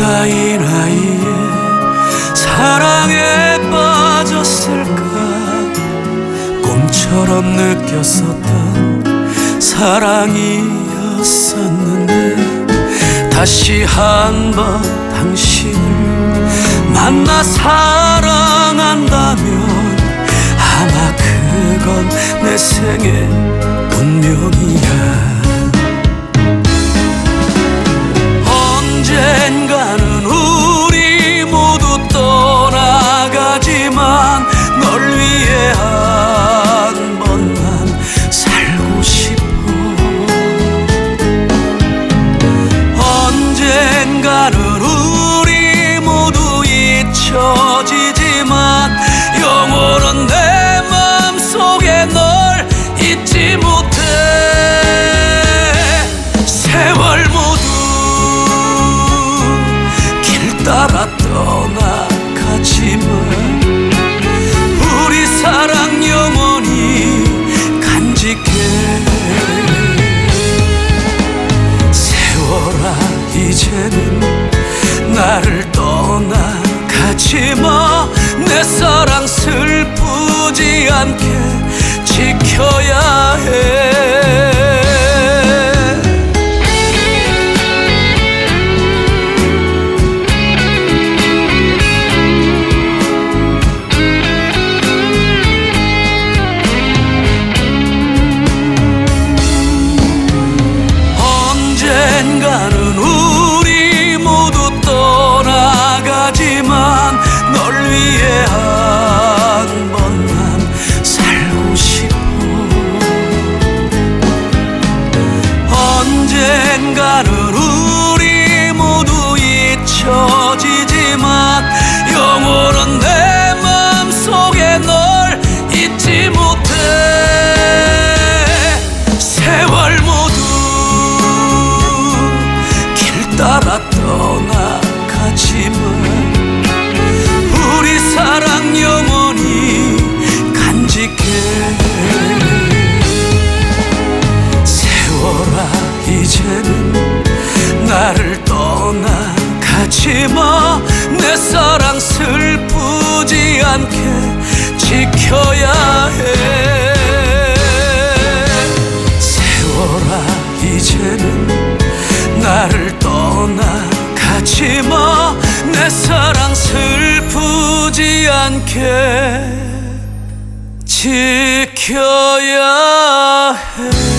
바다인 아이의 사랑에 빠졌을까? 꿈처럼 느꼈었던 사랑이었었는데 다시 한 번 당신을 만나 사랑한다면 아마 그건 내 생의 운명이야. 잊혀지지만 영원한 내 맘속에 널 잊지 못해. 세월 모두 길 따라 떠나가지만 우리 사랑 영원히 간직해. 세월아 이제는 나를 떠나 가지마 내 사랑 슬프지 않게 지켜야 해. 언젠 언젠가는 우리 모두 잊혀지지만 영원한 내 맘속에 널 잊지 못해. 세월 모두 길 따라 떠나가지만 우리 사랑 영원히 간직해 세월아 이제는 나를 떠나가지 마. 내 사랑 슬프지 않게 지켜야 해. 세월아 이제는 나를 떠나가지 마. 내 사랑 슬프지 않게 지켜야 해